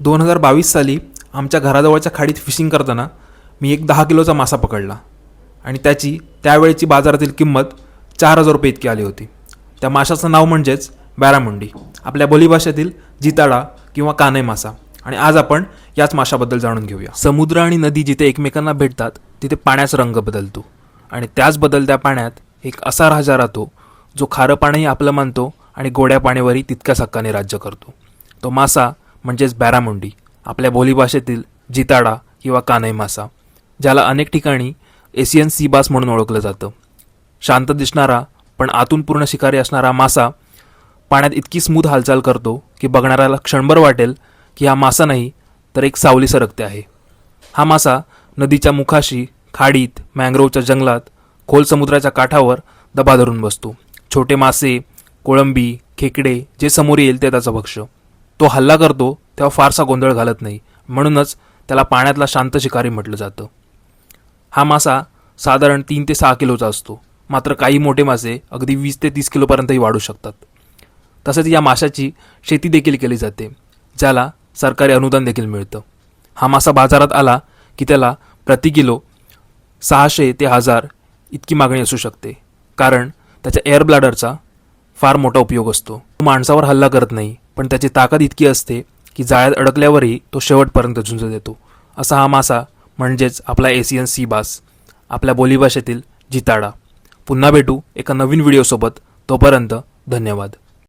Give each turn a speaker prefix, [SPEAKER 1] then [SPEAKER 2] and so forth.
[SPEAKER 1] दोन हजार बावीस साली आमच्या घराजवळच्या खाडीत फिशिंग करताना मी एक दहा किलोचा मासा पकडला. आणि त्याची त्यावेळची बाजारातील किंमत चार हजार रुपये इतकी आली होती. त्या माशाचं नाव म्हणजेच बॅरामुंडी. आपल्या बोलीभाषेतील जिताडा किंवा काने मासा. आणि आज आपण याच माशाबद्दल जाणून घेऊया. समुद्र आणि नदी जिथे एकमेकांना भेटतात तिथे पाण्याचा रंग बदलतो. आणि त्याच बदलत्या पाण्यात एक असा राजा राहतो जो खारं पाणीही आपलं मानतो आणि गोड्या पाण्यावरही तितक्याच हक्काने राज्य करतो. तो मासा म्हणजेच बॅरामुंडी आपल्या बोलीभाषेतील जिताडा किंवा कानई मासा ज्याला अनेक ठिकाणी एशियन सीबास म्हणून ओळखलं जातं. शांत दिसणारा पण आतून पूर्ण शिकारी असणारा मासा पाण्यात इतकी स्मूथ हालचाल करतो की बघणाऱ्याला क्षणभर वाटेल की हा मासा नाही तर एक सावली सरकते आहे. हा मासा नदीच्या मुखाशी खाडीत मँग्रोवच्या जंगलात खोल समुद्राच्या काठावर दबा धरून बसतो. छोटे मासे कोळंबी खेकडे जे समोर येईल ते त्याचं भक्ष तो हल्ला करतो तेव्हा फारसा गोंधळ घालत नाही. म्हणूनच त्याला पाण्यातला शांत शिकारी म्हटलं जातं. हा मासा साधारण तीन ते सहा किलोचा असतो. मात्र काही मोठे मासे अगदी वीस ते तीस किलोपर्यंतही वाढू शकतात. तसेच या माशाची शेती देखील केली जाते ज्याला सरकारी अनुदान देखील मिळतं. हा मासा बाजारात आला की त्याला प्रति किलो सहाशे ते हजार इतकी मागणी असू शकते. कारण त्याच्या एअर ब्लॅडरचा फार मोठा उपयोग असतो. तो माणसावर हल्ला करत नाही पण त्याची ताकद इतकी असते की जाळ्यात अडकल्यावरही तो शेवटपर्यंत झुंज देतो. असा हा मासा म्हणजेच आपला एशियन सी बास आपल्या बोलीभाषेतील जिताडा. पुन्हा भेटू एका नवीन व्हिडिओसोबत तोपर्यंत धन्यवाद.